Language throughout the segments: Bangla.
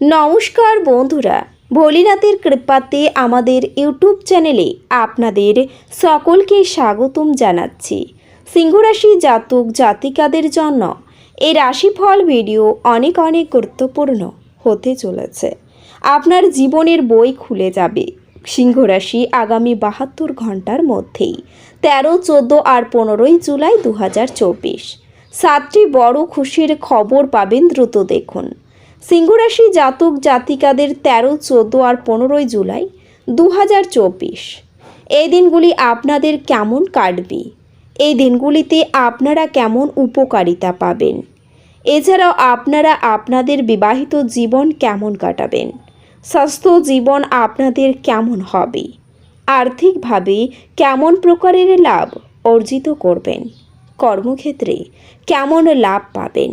নমস্কার বন্ধুরা, ভোলিনাথের কৃপাতে আমাদের ইউটিউব চ্যানেলে আপনাদের সকলকে স্বাগতম জানাচ্ছি। সিংহরাশি জাতক জাতিকাদের জন্য এই রাশিফল ভিডিও অনেক অনেক গুরুত্বপূর্ণ হতে চলেছে। আপনার জীবনের বই খুলে যাবে সিংহরাশি আগামী বাহাত্তর ঘণ্টার মধ্যেই, তেরো, চোদ্দ আর পনেরোই জুলাই দু সাতটি বড় খুশির খবর পাবেন দ্রুত দেখুন। সিংহরাশি জাতক জাতিকাদের তেরো, চোদ্দ আর পনেরোই জুলাই দু হাজার চব্বিশ। এই দিনগুলি আপনাদের কেমন কাটবে? এই দিনগুলিতে আপনারা কেমন উপকারিতা পাবেন? এছাড়াও আপনারা আপনাদের বিবাহিত জীবন কেমন কাটাবেন? স্বাস্থ্য জীবন আপনাদের কেমন হবে? আর্থিকভাবে কেমন প্রকারের লাভ অর্জিত করবেন? কর্মক্ষেত্রে কেমন লাভ পাবেন?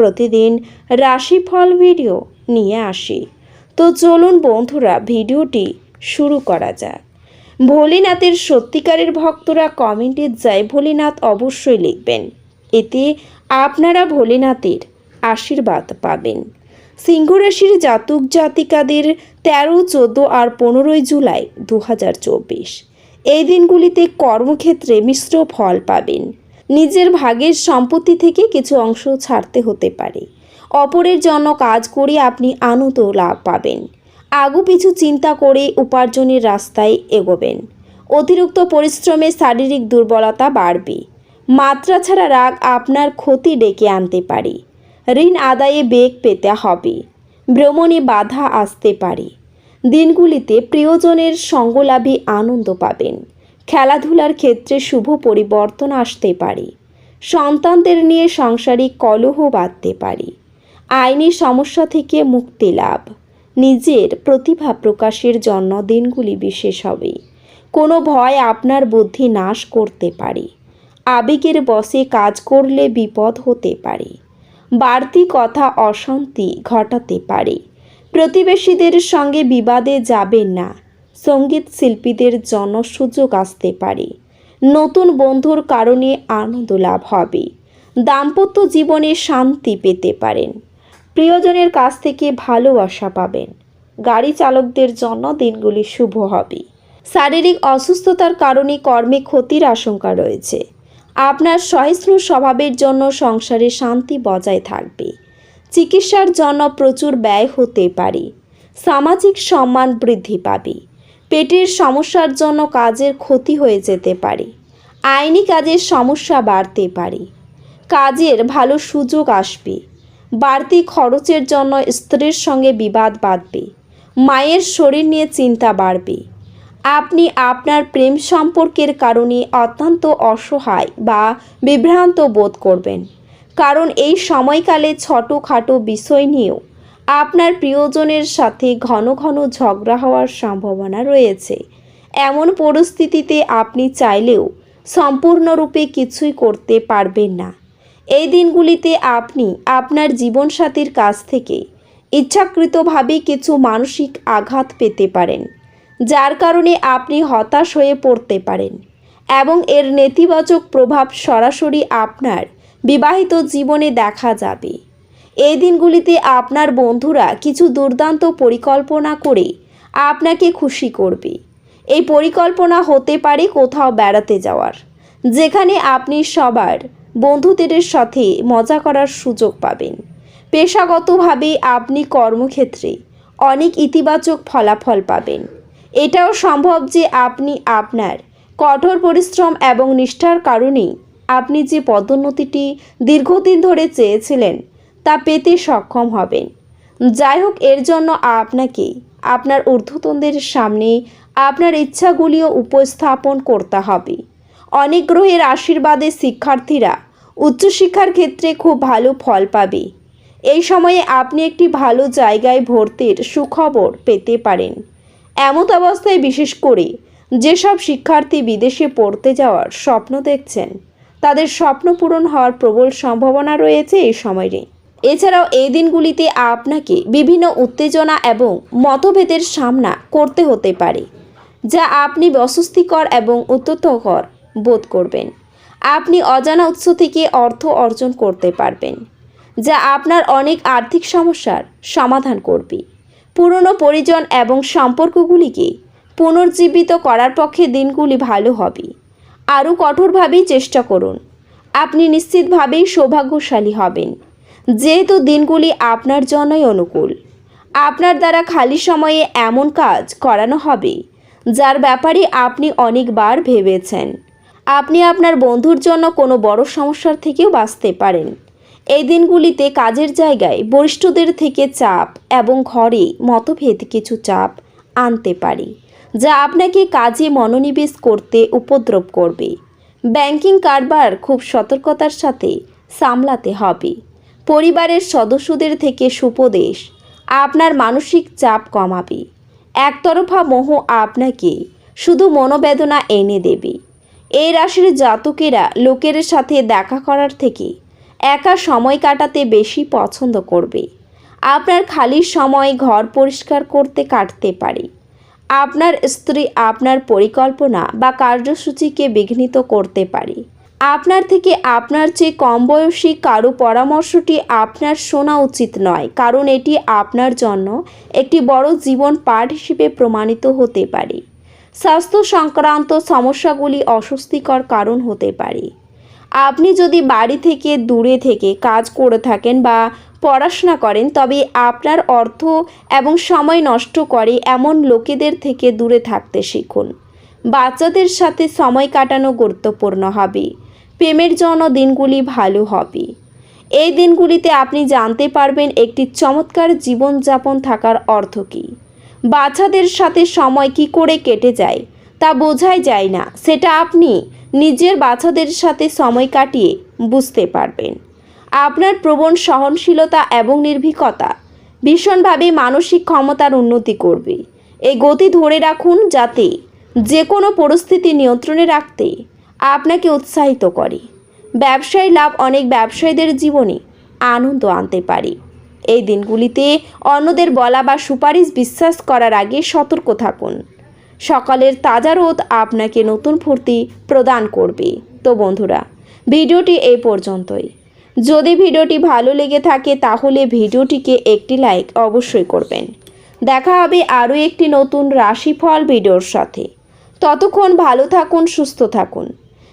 প্রতিদিন রাশিফল ভিডিও নিয়ে আসি। তো চলুন বন্ধুরা, ভিডিওটি শুরু করা যাক। ভোলেনাথের সত্যিকারের ভক্তরা কমেন্টে জয় ভোলেনাথ অবশ্যই লিখবেন। এতে আপনারা ভোলেনাথের আশীর্বাদ পাবেন। সিংহরাশির জাতক জাতিকাদের তেরো, চোদ্দ আর পনেরোই জুলাই দু হাজার চব্বিশ। এই দিনগুলিতে কর্মক্ষেত্রে মিশ্র ফল পাবেন। নিজের ভাগের সম্পত্তি থেকে কিছু অংশ ছাড়তে হতে পারে। অপরের জন্য কাজ করে আপনি আনন্দ লাভ পাবেন। আগু পিছু চিন্তা করে উপার্জনের রাস্তায় এগোবেন। অতিরিক্ত পরিশ্রমে শারীরিক দুর্বলতা বাড়বে। মাত্রা ছাড়া রাগ আপনার ক্ষতি ডেকে আনতে পারে। ঋণ আদায়ে বেগ পেতে হবে। ভ্রমণে বাধা আসতে পারে। দিনগুলিতে প্রিয়জনের সঙ্গলাভে আনন্দ পাবেন। খেলাধুলার ক্ষেত্রে শুভ পরিবর্তন আসতে পারে। সন্তানদের নিয়ে সাংসারিক কলহ বাঁধতে পারে। আইনি সমস্যা থেকে মুক্তি লাভ। নিজের প্রতিভা প্রকাশের জন্য দিনগুলি বিশেষ হবে। কোনো ভয় আপনার বুদ্ধি নাশ করতে পারে। আবেগের বসে কাজ করলে বিপদ হতে পারে। বাড়তি কথা অশান্তি ঘটাতে পারে। প্রতিবেশীদের সঙ্গে বিবাদে যাবেন না। সংগীত শিল্পীদের জন্য সুযোগ আসতে পারে। নতুন বন্ধুর কারণে আনন্দ লাভ হবে। দাম্পত্য জীবনে শান্তি পেতে পারেন। প্রিয়জনের কাছ থেকে ভালোবাসা পাবেন। গাড়ি চালকদের জন্য দিনগুলি শুভ হবে। শারীরিক অসুস্থতার কারণে কর্মে ক্ষতির আশঙ্কা রয়েছে। আপনার সহিষ্ণু স্বভাবের জন্য সংসারে শান্তি বজায় থাকবে। চিকিৎসার জন্য প্রচুর ব্যয় হতে পারে। সামাজিক সম্মান বৃদ্ধি পাবে। পেটের সমস্যার জন্য কাজের ক্ষতি হয়ে যেতে পারে। আইনি কাজের সমস্যা বাড়তে পারে। কাজের ভালো সুযোগ আসবে। বাড়তি খরচের জন্য স্ত্রীর সঙ্গে বিবাদ বাঁধবে। মায়ের শরীর নিয়ে চিন্তা বাড়বে। আপনি আপনার প্রেম সম্পর্কের কারণে অত্যন্ত অসহায় বা বিভ্রান্ত বোধ করবেন। কারণ এই সময়কালে ছোটোখাটো বিষয় নিয়েও আপনার প্রিয়জনের সাথে ঘন ঘন ঝগড়া হওয়ার সম্ভাবনা রয়েছে। এমন পরিস্থিতিতে আপনি চাইলেও সম্পূর্ণরূপে কিছুই করতে পারবেন না। এই দিনগুলিতে আপনি আপনার জীবনসাথীর কাছ থেকে ইচ্ছাকৃতভাবে কিছু মানসিক আঘাত পেতে পারেন, যার কারণে আপনি হতাশ হয়ে পড়তে পারেন এবং এর নেতিবাচক প্রভাব সরাসরি আপনার বিবাহিত জীবনে দেখা যাবে। এই দিনগুলিতে আপনার বন্ধুরা কিছু দুর্দান্ত পরিকল্পনা করে আপনাকে খুশি করবে। এই পরিকল্পনা হতে পারে কোথাও বেড়াতে যাওয়ার, যেখানে আপনি সবার বন্ধুদের সাথে মজা করার সুযোগ পাবেন। পেশাগতভাবে আপনি কর্মক্ষেত্রে অনেক ইতিবাচক ফলাফল পাবেন। এটাও সম্ভব যে আপনি আপনার কঠোর পরিশ্রম এবং নিষ্ঠার কারণেই আপনি যে পদোন্নতিটি দীর্ঘদিন ধরে চেয়েছিলেন তা পেতে সক্ষম হবেন। যাই হোক এর জন্য আপনাকে আপনার ঊর্ধ্বতনদের সামনে আপনার ইচ্ছাগুলিও উপস্থাপন করতে হবে। অনেক গ্রহের আশীর্বাদে শিক্ষার্থীরা উচ্চশিক্ষার ক্ষেত্রে খুব ভালো ফল পাবে। এই সময়ে আপনি একটি ভালো জায়গায় ভর্তির সুখবর পেতে পারেন। এমত অবস্থায় বিশেষ করে যেসব শিক্ষার্থী বিদেশে পড়তে যাওয়ার স্বপ্ন দেখছেন, তাদের স্বপ্ন পূরণ হওয়ার প্রবল সম্ভাবনা রয়েছে এই সময়ে। এছাড়াও এই দিনগুলিতে আপনাকে বিভিন্ন উত্তেজনা এবং মতভেদের সামনা করতে হতে পারে, যা আপনি অস্বস্তিকর এবং উত্ততকর বোধ করবেন। আপনি অজানা উৎস থেকে অর্থ অর্জন করতে পারবেন, যা আপনার অনেক আর্থিক সমস্যার সমাধান করবে। পুরনো পরিজন এবং সম্পর্কগুলিকে পুনর্জীবিত করার পক্ষে দিনগুলি ভালো হবে। আরও কঠোরভাবেই চেষ্টা করুন। আপনি নিশ্চিতভাবেই সৌভাগ্যশালী হবেন। যেহেতু দিনগুলি আপনার জন্যই অনুকূল। আপনার দ্বারা খালি সময়ে এমন কাজ করানো হবে, যার ব্যাপারে আপনি অনেকবার ভেবেছেন। আপনি আপনার বন্ধুর জন্য কোনো বড় সমস্যার থেকেও বাঁচতে পারেন। এই দিনগুলিতে কাজের জায়গায় বরিষ্ঠদের থেকে চাপ এবং ঘরে মতভেদ কিছু চাপ আনতে পারে, যা আপনাকে কাজে মনোনিবেশ করতে উপদ্রব করবে। ব্যাংকিং কারবার খুব সতর্কতার সাথে সামলাতে হবে। পরিবারের সদস্যদের থেকে সুপদেশ। আপনার মানসিক চাপ কমাবে। একতরফা মোহ আপনাকে শুধু মনোবেদনা এনে দেবে। এই রাশির জাতকেরা লোকের সাথে দেখা করার থেকে একা সময় কাটাতে বেশি পছন্দ করবে। আপনার খালি সময় ঘর পরিষ্কার করতে কাটতে পারে। আপনার স্ত্রী আপনার পরিকল্পনা বা কার্যসূচিকে বিঘ্নিত করতে পারে। আপনার থেকে আপনার চেয়ে কম বয়সী কারও পরামর্শটি আপনার শোনা উচিত নয়, কারণ এটি আপনার জন্য একটি বড় জীবন পাঠ হিসেবে প্রমাণিত হতে পারে। স্বাস্থ্য সংক্রান্ত সমস্যাগুলি অস্বস্তিকর কারণ হতে পারে। আপনি যদি বাড়ি থেকে দূরে থেকে কাজ করে থাকেন বা পড়াশোনা করেন, তবে আপনার অর্থ এবং সময় নষ্ট করে এমন লোকেদের থেকে দূরে থাকতে শিখুন। বাচ্চাদের সাথে সময় কাটানো গুরুত্বপূর্ণ হবে। প্রেমের জন্য দিনগুলি ভালো হবে। এই দিনগুলিতে আপনি জানতে পারবেন একটি চমৎকার জীবনযাপন থাকার অর্থ কী। বাচ্চাদের সাথে সময় কি করে কেটে যায় তা বোঝাই যায় না। সেটা আপনি নিজের বাচ্চাদের সাথে সময় কাটিয়ে বুঝতে পারবেন। আপনার প্রবণ সহনশীলতা এবং নির্ভীকতা ভীষণভাবে মানসিক ক্ষমতার উন্নতি করবে। এই গতি ধরে রাখুন যাতে যে কোনো পরিস্থিতি নিয়ন্ত্রণে রাখতে আপনাকে উৎসাহিত করে। ব্যবসায়ী লাভ অনেক ব্যবসায়ীদের জীবনে আনন্দ আনতে পারে। এই দিনগুলিতে অন্যদের বলা বা সুপারিশ বিশ্বাস করার আগে সতর্ক থাকুন। সকালের তাজা রোদ আপনাকে নতুন ফুর্তি প্রদান করবে। তো বন্ধুরা, ভিডিওটি এই পর্যন্তই। যদি ভিডিওটি ভালো লেগে থাকে তাহলে ভিডিওটিকে একটি লাইক অবশ্যই করবেন। দেখা হবে আরও একটি নতুন রাশিফল ভিডিওর সাথে। ততক্ষণ ভালো থাকুন, সুস্থ থাকুন।